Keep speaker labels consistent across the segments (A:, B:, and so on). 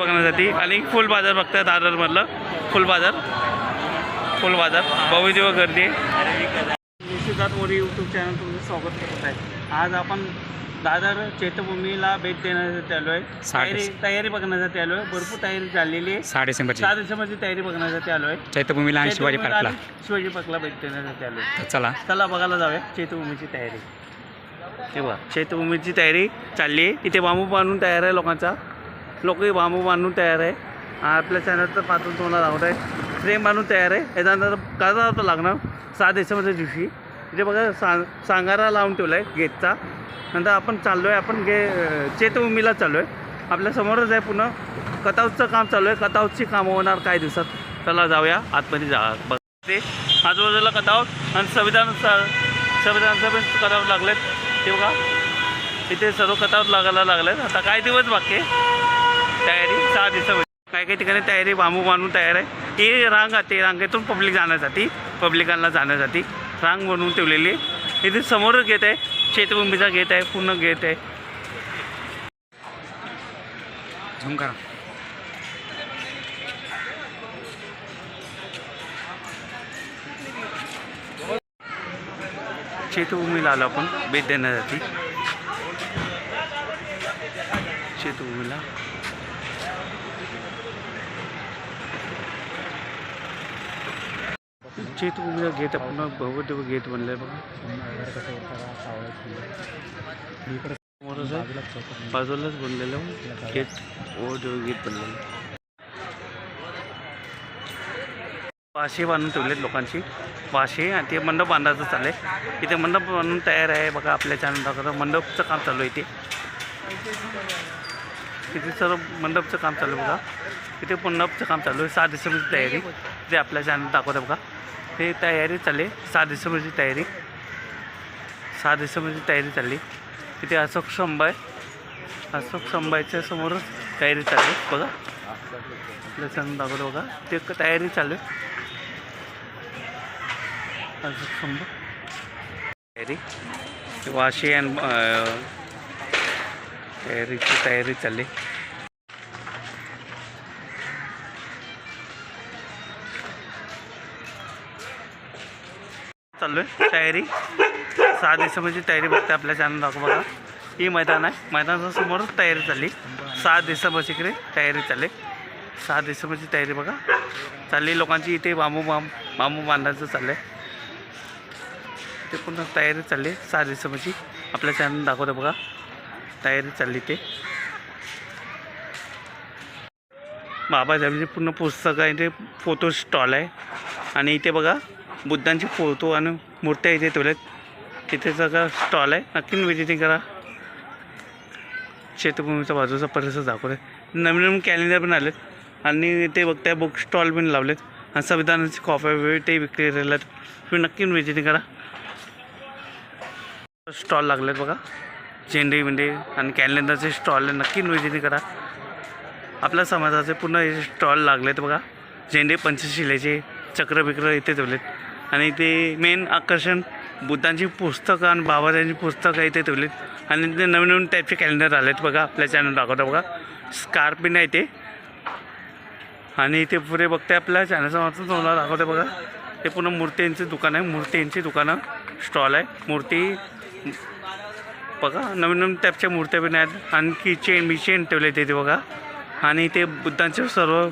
A: बघण्यासाठी. आणि फुल बाजार बघताय दादरमधलं फुल बाजार. फुल बाजार. भव्य दिवस गर्दी निश्चितात मोरी यूट्यूब चॅनल तुमचं स्वागत करत आहे. आज आपण दादर चैत्यभूमीला भेट देण्यासाठी आलो आहे तयारी तयारी बघण्यासाठी आलो आहे भरपूर तयारी झालेली आहे.
B: सहा डिसेंबरची
A: सहा दिवसामध्ये तयारी बघण्यासाठी आलो आहे
B: चैत्यभूमीला आणि शिवाजी पार्कला.
A: शिवाजी पार्कला भेट देण्यासाठी आलो आहे
B: चला.
A: चला बघायला जाऊया. चैत्यभूमीची तयारी. तेव्हा चैत्यभूमीची तयारी चालली आहे. इथे बांबू बांधून तयार आहे लोकांचा. लोकही बांबू बांधून तयार आहे. आपल्या चॅनलचं पाहतून तुम्हाला लावत आहे. फ्रेम बांधून तयार आहे. याच्यानंतर काजा होतं लागणार? सहा डिसेंबरच्या दिवशी. जे बघा सा सांगारा लावून ठेवला आहे गेटचा. नंतर आपण चाललो आहे आपण गे चेतभूमीला चाललो आहे आपल्या समोरच आहे पुन्हा कथाऊसचं काम चालू आहे. कथाऊसची कामं होणार काही दिवसात. चला जाऊया आतमध्ये जा बघ ते आजूबाजूला कथावत आणि संविधान स- संविधानचं पण कथावत लागलेत. ते बघा इथे सर्व कथावत लागायला लागलेत. आता काही दिवस बाकी तयारी सहा दिवसामध्ये. काही काही ठिकाणी तयारी बांबू बांधून तयार आहे. ही रांग आहे रांगेतून पब्लिक जाण्यासाठी पब्लिकांना जाण्यासाठी. रांग बनवून ठेवलेली आहे. इथे समोरच गेट आहे चैत्यभूमीचा गेट आहे पूर्ण गेट आहे.
B: झूम करा.
A: चैत्यभूमीला आलो आपण भेट देण्यासाठी. चैत्यभूमीला चैत्यभूमीचा गेट आपण भगवती गेट बनलं आहे बघा. समोरच आहे. बाजूलाच बनलेलं गेट ओ जो गेट बनलेलं. वाशे बांधून ठेवलेत लोकांची. वाशे आणि ते मंडप बांधायचं चाललं आहे इथे मंडप बांधून तयार आहे बघा आपल्या चॅनल मंडपचं काम चालू आहे इथे. तिथे सर्व मंडपचं काम चालू आहे बघा. इथे मंडपचं काम चालू आहे. सहा डिसेंबरची तयारी. ते आपल्या चॅनल दाखवतं बघा. ते तयारी चालली. आहे सहा डिसेंबरची तयारी. सहा डिसेंबरची तयारी चालली. तिथे अशोक स्तंभ अशोक स्तंभाच्या समोरच तयारी चालली. बघा. लसन दाखवलं बघा. ते तयारी चालू अशोक स्तंभ तयारी. वाशी अँड तयारीची तयारी चालली. चालू आहे तयारी. सहा दिवसामध्ये तयारी बघते आपल्या चॅनल दाखव बघा. ही मैदान आहे. मैदानाच्या समोरच तयारी चालली. सहा दिवसामध्ये इकडे तयारी चालली. सहा दिवसामध्ये तयारी बघा. चालली लोकांची इथे बांबू बांब बांबू बांधायचं चाललं आहे ते पूर्ण तयारी चालली. सहा दिवसामध्ये आपल्या चॅनल दाखवतं बघा. तयारी चालली ते बाबासाहेबांची पूर्ण पुस्तकं आहे. ते फोटो स्टॉल आहे. आणि इथे बघा बुद्धांची फोटो आणि मूर्त्या इथे ठेवल्यात. तिथे सगळं स्टॉल आहे. नक्की विजिटिंग करा. चैत्यभूमीच्या बाजूचा परिसर दाखवत आहे नवीन नवीन कॅलेंडर पण आलेत. आणि ते बघताय बुक स्टॉल पण लावलेत. आणि संविधानाची कॉप्या वगैरे ते विक्री राहिल्यात तुम्ही नक्की व्हिजिटिंग करा. स्टॉल लागलेत बघा. झेंडे विंडे आणि कॅलेंडरचे स्टॉल आहे. नक्की विजिटिंग करा. आपल्या समाजाचे पूर्ण हे स्टॉल लागलेत बघा. झेंडे पंचशिलेचे चक्र बिक्र इथे ठेवलेत. आणि ते मेन आकर्षण बुद्धांची पुस्तकं आणि बाबाजांची पुस्तकं इथे ठेवलीत. आणि ते नवीन नवीन टाईपचे कॅलेंडर आले आहेत बघा आपल्या चॅनल दाखवता बघा. स्कार्पिन आहे ते. आणि इथे पुढे बघते आपल्या चॅनलचा मात्र तुम्हाला दाखवते बघा. ते पूर्ण मूर्तींचे दुकान आहे. मूर्तींची दुकानं स्टॉल आहे. मूर्ती बघा नवीन नवीन टाईपच्या मूर्त्या पण आहेत. आणखी चेन मी चेन ठेवले ते बघा. आणि ते बुद्धांचे सर्व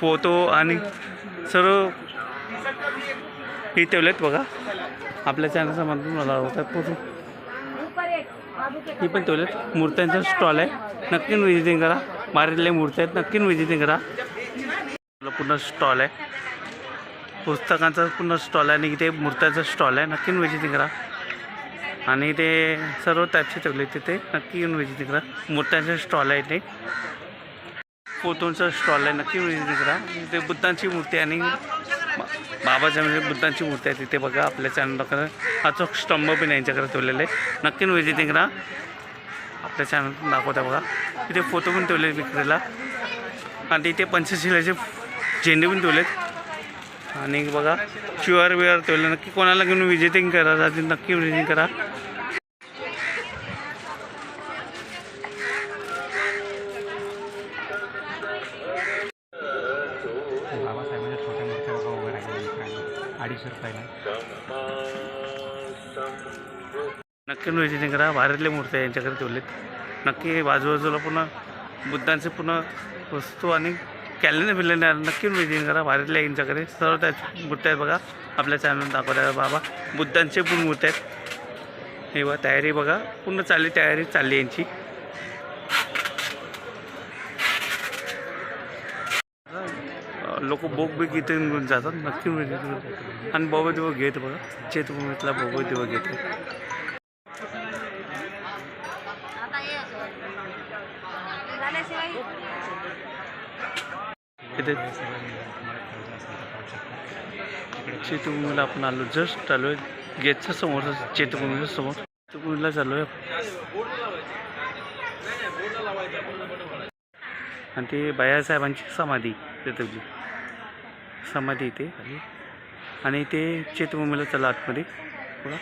A: फोटो आणि सर्व हे ठेवलेत बघा. आपल्या चॅनलच्या माध्यमातून मला होतात फोटो ही पण ठेवलेत. मूर्त्यांचा स्टॉल आहे. नक्की व्हिजिटिंग करा. मारलेल्या मूर्त्या आहेत. नक्की व्हिजिटिंग करा. पूर्ण स्टॉल आहे. पुस्तकांचा पूर्ण स्टॉल आहे आणि इथे मूर्त्यांचा स्टॉल आहे. नक्की व्हिजिटिंग करा. आणि ते सर्व टाईपचे ठेवले तिथे नक्की येऊन विजिटिंग करा. मूर्त्यांचा स्टॉल आहे इथे. फोटोंचा स्टॉल आहे. नक्की व्हिजिटिंग करा. इथे बुद्धांची मूर्ती आणि बाबासाहेब बाबाच्या म्हणजे बुद्धांची मूर्ती आहे तिथे बघा आपल्या चॅनलकडे अचूक स्तंभ पण यांच्याकडे ठेवलेले आहे. नक्की विजिटिंग करा. आपल्या चॅनल दाखवता बघा. तिथे फोटो पण ठेवले विक्रीला. आणि इथे पंचशिलाचे झेंडे पण ठेवलेत. आणि बघा क्यू आर व्ही आर ठेवले नक्की कोणाला घेऊन व्हिजिटिंग करा. नक्की व्हिजिटिंग करा. दक्षिण विजिटिंग करा भारतले मूर्त्या यांच्याकडे ठेवलेत. नक्की बाजूबाजूला पुन्हा बुद्धांचे पुन्हा वस्तू आणि कॅलेंडर बिलेंडर नक्की विजिटिंग करा भारतल्या यांच्याकडे. सर्व त्या मूर्त्या आहेत बघा. आपल्या चॅनल दाखवल्या बाबा. बुद्धांचे पण मूर्त्या आहेत. हे बघा तयारी बघा. पूर्ण चालली तयारी चालली यांची. लोक बोग बी इथे जातात. नक्की आणि बाबा देव घेत बघा. चेतभूमीतला बाबा देव घेत
C: आता हे झाल्याशिवाय
A: इथे चेतभूमीला आपण आलो जस्ट आलो आहे गेटच्या समोर चेतभूमीच्या समोर. चेतभूमीला चाललो आहे आणि ते बायासाहेबांची समाधी तिथली समाधी इथे. आणि ते चेतभूमीला चला आतमध्ये. बघा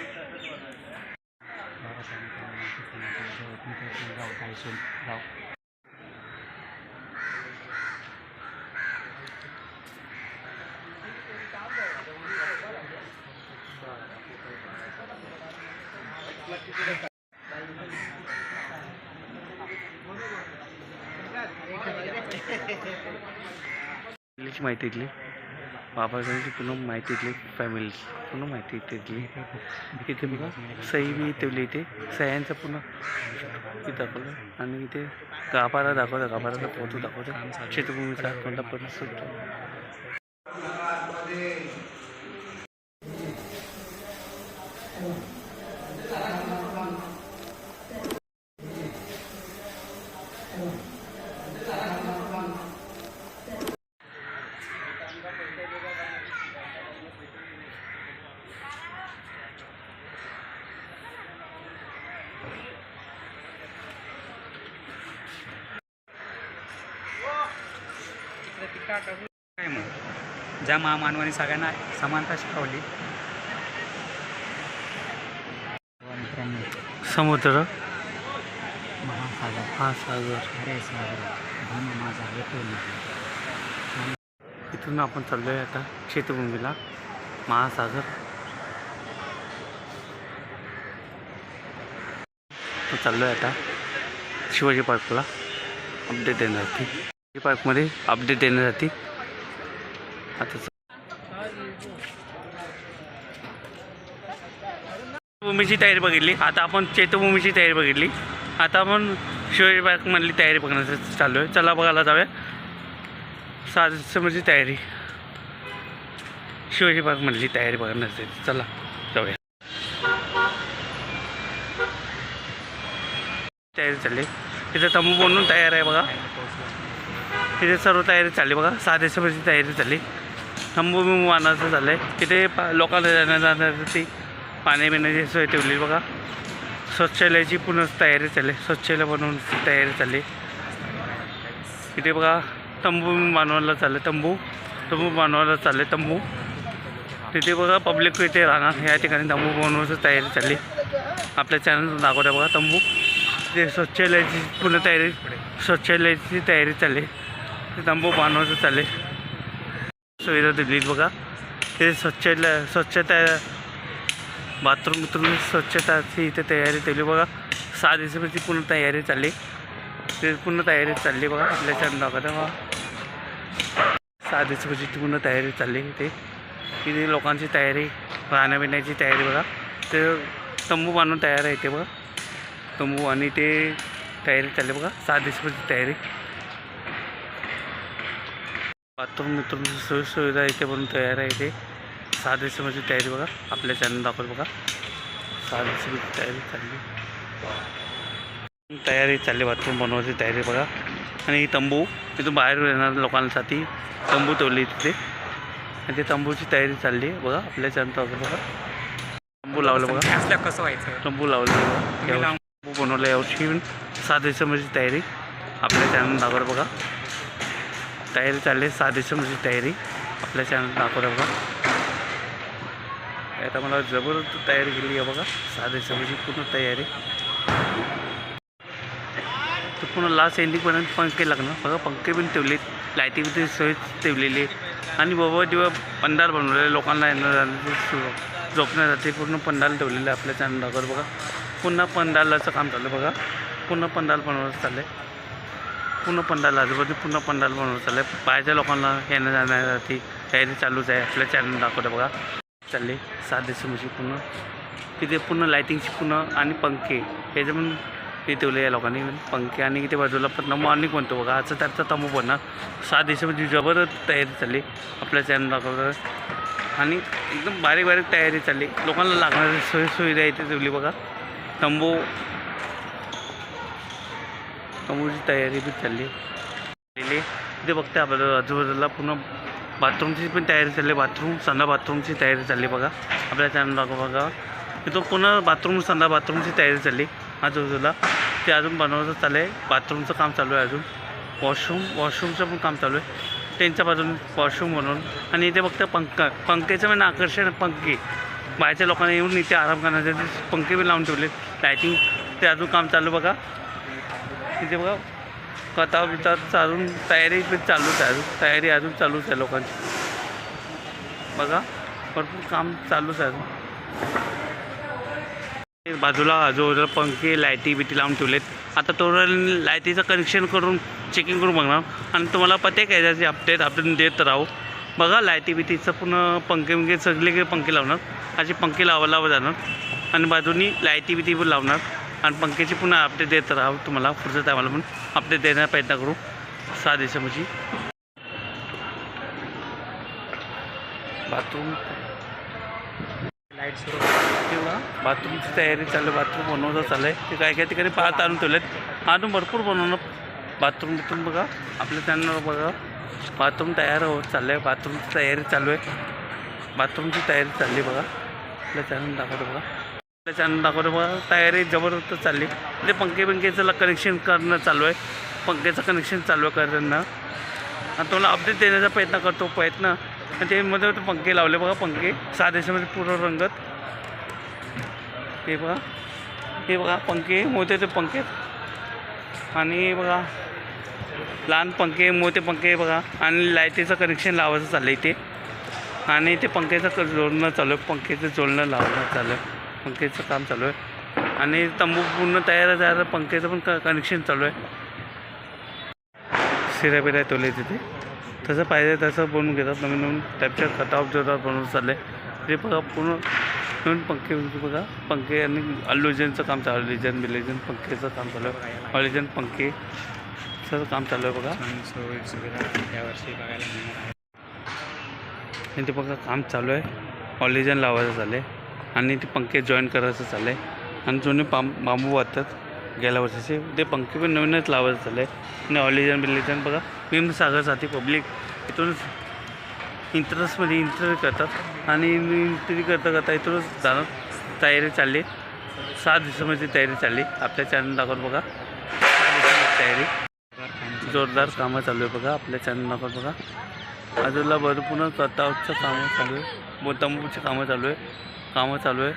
A: फॅमिलीची माहिती इथली. बाबासाहेबांची पूर्ण माहिती इथली फॅमिली पूर्ण माहिती इथली. इथे बघा सही बी ठेवली इथे. सह्यांचं पूर्ण दाखवलं. आणि इथे गाभारा दाखवलं गाभाराचा फोटो दाखवतो. शेतभूमीचा कोणता पण
B: काय ज्या महामानवाने सगळ्यांना समानता शिकवली.
A: समुद्र.
B: महासागर.
A: हा सागर
B: अरे सागर. धन माझा येतो
A: इथून आपण चाललो आहे आता शेतभूमीला महासागर. चाललो आहे आता शिवाजी पार्कला. अपडेट देण्यासाठी पार्कमध्ये अपडेट देण्यासाठी. आता भूमीची तयारी बघितली. आता आपण चैत्यभूमीची तयारी बघितली. आता आपण शिवाजी पार्कमधली तयारी बघण्यासाठी चालू आहे. चला बघायला जाऊया. साजसमची तयारी. शिवाजी पार्कमधली तयारी बघण्यासाठी चला जाऊया. तयारी चालली इथे तंबू बनवून तयार आहे बघा. इथे सर्व तयारी चालली बघा. साजेसमोरची तयारी चालली. तंबू वाहनाचं झालं आहे तिथे पा लोकांना जाण्या जाण्यासाठी पाणी पिण्याची सोय ठेवली बघा. स्वच्छालयाची पूर्ण तयारी चालली. स्वच्छालय बनवण्याची तयारी चालली. इथे बघा तंबू बनवायला चालले तंबू तंबू बनवायला चालले तंबू. तिथे बघा पब्लिक इथे राहणार. या ठिकाणी तंबू बनवण्याची तयारी चालली. आपल्या चॅनल दाखवत्या बघा तंबू. ते स्वच्छालयाची पूर्ण तयारी स्वच्छालयाची तयारी चालली. तंबू बांधवायचं चालले. सुविधा दिली बघा. ते स्वच्छला स्वच्छता बाथरूम बिथरूम स्वच्छताची इथे तयारी केली बघा. सहा दिवसाची पूर्ण तयारी चालली. ते पूर्ण तयारी चालली बघा. आपल्या चंदाकडे बघा. सहा दिवसाची पूर्ण तयारी चालली इथे. इथे लोकांची तयारी राहण्याबिण्याची तयारी बघा. ते तंबू बांधून तयार आहे ते बघा. तंबू आणि ते तयारी चालली बघा. सहा दिवसाची तयारी. बाथरूम बिथरूम सोयी सुविधा इथे बनून तयार आहे इथे. सहा दिवसाची तयारी बघा. आपल्या चॅनल दाखवलं बघा. सहा दिवसाची तयारी चालली. तयारी चालली बाथरूम बनवायची तयारी बघा. आणि ही तंबू. तिथून बाहेर येणार लोकांसाठी. तंबू ठेवली तिथे. आणि ते तंबूची तयारी चालली आहे बघा. आपल्या चॅनल दाखवलं बघा. तंबू लावलं बघा.
B: कसं व्हायचं?
A: तंबू लावलं तंबू बनवलं यावर्षी. सहा दिवसाची तयारी. आपल्या चॅनल दाखवलं बघा. तयारी चालली सहा दिवसांची तयारी. आपल्या चॅनल दाखवलं बघा. आता मला जबरदस्त तयारी केली आहे बघा. सहा दिवसांची पूर्ण तयारी. तर पूर्ण लास्ट एंडिंगपर्यंत पंखे लागणार. बघा पंखे पण ठेवले लाईटिंग सोय ठेवलेली आहे. आणि बाबा दिवस पंडाल बनवलेले लोकांना येणं झोपण्यासाठी पूर्ण पंडाल ठेवलेलं आहे आपल्या चॅनल दाखवलं बघा पुन्हा पंडालाचं काम चालू आहे बघा. पुन्हा पंडाल बनवत चाललं आहे. पूर्ण पंडाल आजूबाजू पूर्ण पंडाल बनवत चाललं आहे बाहेरच्या लोकांना येणं जाण्यासाठी तयारी चालूच आहे. आपल्या चॅनल दाखवतं बघा. चालले. सात दिवसांची पूर्ण. तिथे पूर्ण लायटिंगची पूर्ण आणि पंखे. हे जे पण हे ठेवले या लोकांनी. पंखे आणि इथे बाजूला पण मॉर्निंग म्हणतो बघा. आजचा त्याचा तंबू बनणार. सात दिवसामध्ये जबरदस्त तयारी चालली. आपल्या चॅनल दाखवतं आणि एकदम बारीक बारीक तयारी चालली. लोकांना लागणारी सोयी सुविधा इथे ठेवली बघा. तंबू तंबूची तयारी बी चालली. ते बघते आपल्याला आजूबाजूला पूर्ण बाथरूमची पण तयारी चालली. बाथरूम संधा बाथरूमची तयारी चालली बघा. आपल्या चॅनल बघा बघा इथं पुन्हा बाथरूम संधा बाथरूमची तयारी चालली आजूबाजूला. ते अजून बनवायचं चाललं आहे. बाथरूमचं काम चालू आहे अजून. वॉशरूम वॉशरूमचं पण काम चालू आहे. त्यांच्या बाजून वॉशरूम बनवून. आणि इथे फक्त पंख पंखेचं पण आकर्षण पंखे. बाहेरच्या लोकांना येऊन इथे आराम करण्यासाठी पंखे बी लावून ठेवले लायटिंग ते अजून काम चालू बघा. तिथे बघा कथा बिथा अजून तयारी पण चालूच आहे. अजून तयारी अजून चालूच आहे लोकांची. बघा भरपूर काम चालूच आहे अजून. बाजूला आजूबाजूला पंखे लायटी बिटी लावून ठेवलेत. आता तो लायटीचं कनेक्शन करून चेकिंग करून बघणार. आणि तुम्हाला पते काय त्याचे अपडेट आपण देत राहू. बघा लायटी बिटीचं पूर्ण पंखे बिंखे सगळे पंखे लावणार. असे पंखे लावा लावा जाणार. आणि बाजूनी लायटी बिटी पण लावणार. आणि पंख्याची पुन्हा अपडेट देत राहू. तुम्हाला पुढच्या टायमाला पण अपडेट देण्याचा प्रयत्न करू. सहा दिवसामध्ये बाथरूम
B: लाइट सुरू
A: किंवा बाथरूमची तयारी चालू आहे. बाथरूम बनवणं चालू आहे. ते काय काय ठिकाणी पाहत आणून ठेवलेत. अजून भरपूर बनवणं. बाथरूम बिथरूम बघा. आपल्या चॅनलवर बघा. बाथरूम तयार होत चाललं आहे बाथरूमची तयारी चालू आहे. बाथरूमची तयारी चालली बघा. आपल्या चॅनल दाखवतो बघा. चॅनल दाखवतो तयारी जबरदस्त चालली. ते पंखे पंखेचं कनेक्शन करणं चालू आहे. पंखेचं कनेक्शन चालू आहे करणं. आणि तुम्हाला अपडेट देण्याचा प्रयत्न करतो प्रयत्न. आणि ते मध्ये पंखे लावले बघा पंखे. सहा दिवसामध्ये पूर्ण रंगत. हे बघा. हे बघा पंखे मोत्याचे पंखे. आणि बघा. लहान पंखे मोठे पंखे बघा. आणि लायटीचं कनेक्शन लावायचं चाललं आहे इथे. आणि ते पंख्याचं क जोडणं चालू आहे. पंख्याचं जोडणं लावणं चालू आहे. पंख्याचं काम चालू आहे. आणि तंबू पूर्ण तयार आहे पंखेचं पंख्याचं पण क कनेक्शन चालू आहे. शिऱ्या बिऱ्या तिथे. तसं पाहिजे तसं बनवून घेतात. नवीन नवीन टाईपच्या खता जोरात बनवून चालले. ते बघा पूर्ण नवीन पंखे म्हणजे बघा पंखे आणि अल्युजनचं काम चालू आहे. लिजन बिलेजन पंखेचं काम चालू आहे. ऑलिजन पंखे सगळं काम चालू आहे बघा.
B: यावर्षी बघायला मिळणार आहे
A: आणि ते बघा काम चालू आहे. ऑलिजन लावायचं चाललं आहे आणि ते पंखे जॉईन करायचं चाललं आहे आणि जुने पाम बांबू वाटतात गेल्या वर्षाचे. ते पंखे पण नवीनच लावायचं चाललं आहे आणि ऑलिजन बिलिजन बघा भीम सागरसाठी पब्लिक इथूनच इंटरेस्टमध्ये इंटरव्ह्यू करतात. आणि इंटरव्ह्यू करता करता इथूनच जाणं तयारी चालली. सात दिवसामध्ये तयारी चालली. आपल्या चॅनल दाखवत बघा. तयारी. जोरदार कामं चालू आहे बघा. आपल्या चॅनल दाखवत बघा. बाजूला भरपूर कटावचं कामं चालू आहे. बोतांबूची कामं चालू आहे. कामं चालू आहे.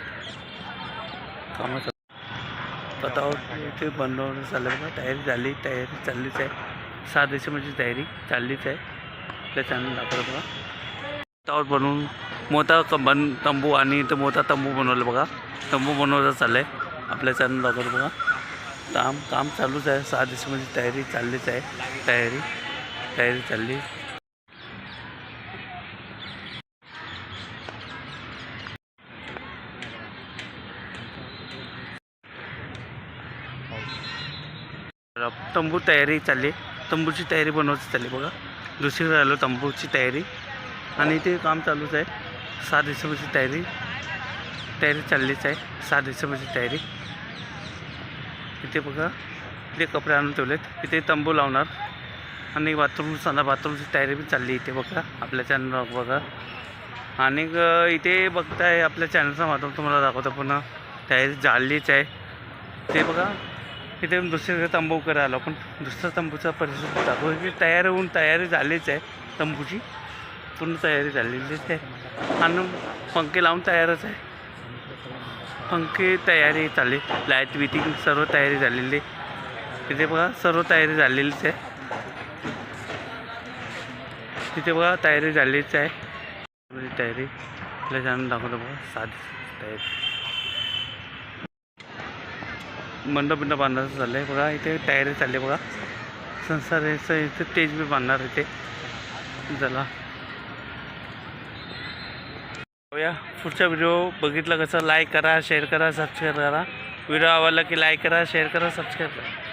A: कामं चालू. कटाव इथे बनवणं चाललं बघा तयारी झाली तयारी चाललीच आहे. सहा दिवसामध्ये म्हणजे तयारी चाललीच आहे. आपल्या चॅनल दाखवलं बघा. कटावर बनवून मोठा बन तंबू आणि इथं मोठा तंबू बनवलं बघा. तंबू बनवता चाललं आहे आपल्या चॅनल दाखवलं बघा. काम काम चालूच आहे. सहा दिवसामध्ये म्हणजे तयारी चाललीच आहे. तयारी तयारी चालली. तंबू तयारी चालली. तंबूची तयारी बनवायची चालली बघा. दुसरी राहिलो तंबूची तयारी. आणि ते काम चालूच आहे. सहा दिवसाची तयारी. तयारी चाललीच आहे. सहा दिवसाची तयारी. इथे बघा. इथे कपडे आणून ठेवलेत. इथे तंबू लावणार. आणि बाथरूम सांगा बाथरूमची तयारी बी चालली इथे बघा. आपल्या चॅनलवर बघा. आणि इथे बघताय आपल्या चॅनलचा माध्यम तुम्हाला दाखवतो पुन्हा. तयारी झालीच आहे. ते बघा. इथे दुसऱ्या तंबू करायला आलो. पण दुसरा तंबूचा परिसर दाखवू की तयार होऊन तयारी झालीच आहे. तंबूची पूर्ण तयारी झालेलीच आहे. आणि पंखे लावून तयारच आहे. पंखे तयारी चालली लाइट विटिंग सर्व तयारी झालेली तिथे बघा सर्व तयारी झालेलीच आहे. तिथे बघा तयारी झालीच आहे. तयारी. आपल्या जाणून दाखवतो बघा साधी तयारी. मंडप बिंड बांधायचं चाललं आहे बघा इथे तयारी चालली आहे बघा. संसार याचं इथे स्टेज बी बांधणार इथे चला. या पुढचा व्हिडिओ बघितला कसं लाईक करा शेअर करा सबस्क्राईब करा. व्हिडिओ आवडला की लाईक करा शेअर करा सबस्क्राईब करा.